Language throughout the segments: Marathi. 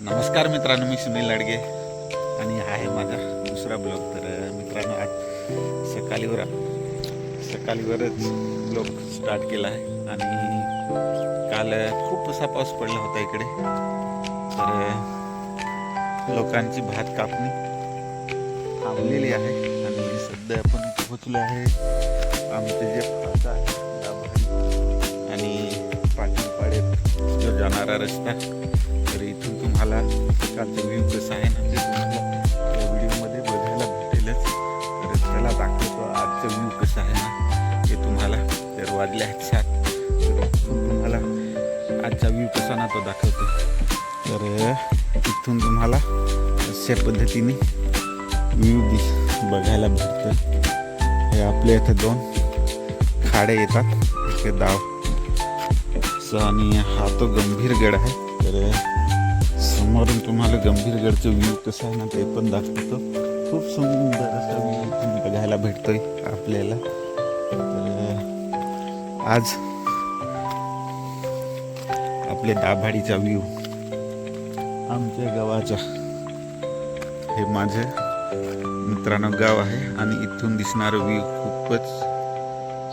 नमस्कार मित्रांनो मी सुनील लाडगे आणि हा आहे माझा दुसरा ब्लॉग. तर मित्रांनो आज सकाळीवर सकाळीवरच ब्लॉग स्टार्ट केला आहे आणि काल खूप असा पाऊस पडला होता इकडे. तर लोकांची भात कापणी थांबलेली आहे आणि सध्या आपण पोहोचलो आहे आमचे जे भात आहे जाणारा रस्ता. तर इथून तुम्हाला सकाळचं व्ह्यू कसं आहे ना ते तुम्हाला या व्हिडिओमध्ये बघायला भेटेलच. तर त्याला दाखवतो आजचं व्ह्यू कसं आहे ना ते तुम्हाला तर वाजले आहेत सात तर तुम्हाला आजचा व्ह्यू कसा ना तो दाखवतो. तर इथून तुम्हाला अशा पद्धतीने व्ह्यू दिस बघायला भेटतं. हे आपल्या इथे दोन खाडे येतात. इथे दाव स- आणि हा तो गंभीरगड आहे. तर समोरून तुम्हाला गंभीरगडचं व्ह्यू कसं आहे ना ते पण दाखवतो. खूप सुंदर असा व्ह्यू बघायला भेटतोय आपल्याला. तर आज आपल्या दाभाडीचा व्ह्यू आमच्या गावाचा. हे माझे मित्रांनो गाव आहे आणि इथून दिसणारं व्ह्यू खूपच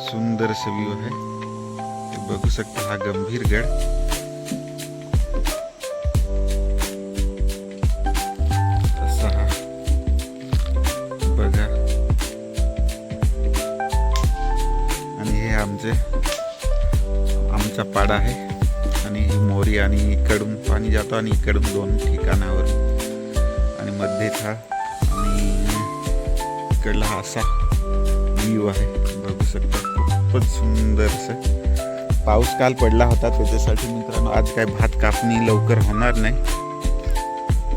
सुंदर असं व्ह्यू आहे. बघू शकता हा गंभीर गड. तसा हा. बघा. आणि हे आमचे आमचा पाडा आहे. आणि ही मोरी आणि इकडून पाणी जातो आणि इकडून दोन ठिकाणावर. आणि मध्ये हा. आणि इकडला हा असा व्ह्यू आहे. बघू शकता खूपच सुंदर असं. पाऊस काल पडला होता त्याच्यासाठी मित्रांनो आज काय भात कापणी लवकर होणार नाही.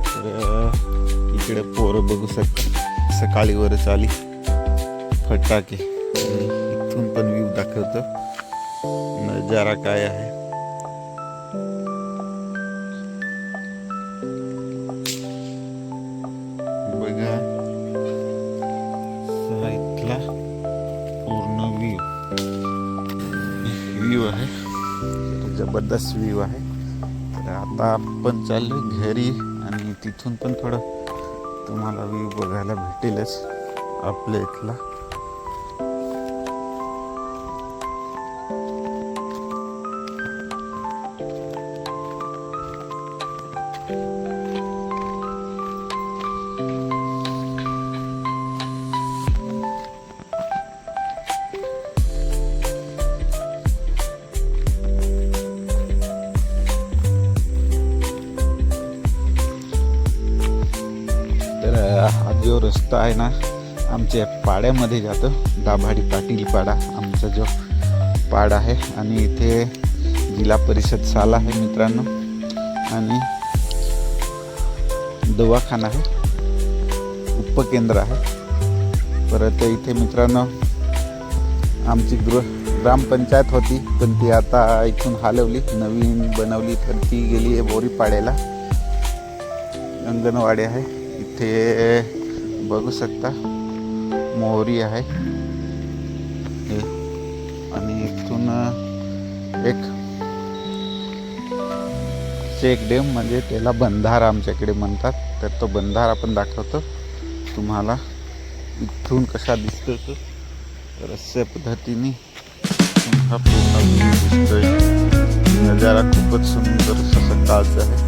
तर इकडे पोरं बघू सक सकाळी वर आली फटाके. इथून पण व्ह्यू दाखवतो. नजारा काय आहे. जबरदस्त व्ह्यू आहे. तर आता आपण चाललो घरी आणि तिथून पण थोडं तुम्हाला व्ह्यू बघायला भेटेलच. आपल्या इथला. तर हा जो रस्ता आहे ना आमच्या पाड्यामध्ये जातो. दाभाडी पाटील पाडा आमचा जो पाडा आहे. आणि इथे जिल्हा परिषद साला आहे मित्रांनो. आणि दवाखाना आहे. उपकेंद्र आहे. परत इथे मित्रांनो आमची गृह ग्रामपंचायत होती. पण ती आता इथून हलवली. नवीन बनवली. तर ती गेली आहे बोरीपाड्याला. अंगणवाडी आहे. इथे बघू शकता मोहरी आहे. हे. आणि इथून एक चेक डेम म्हणजे त्याला बंधारा आमच्याकडे म्हणतात. तर तो बंधारा आपण दाखवतो. तुम्हाला इथून कसा दिसतो तो. तर अशा पद्धतीने हा पूर्ण दिसतोय. नजारा खूपच सुंदर असा आहे.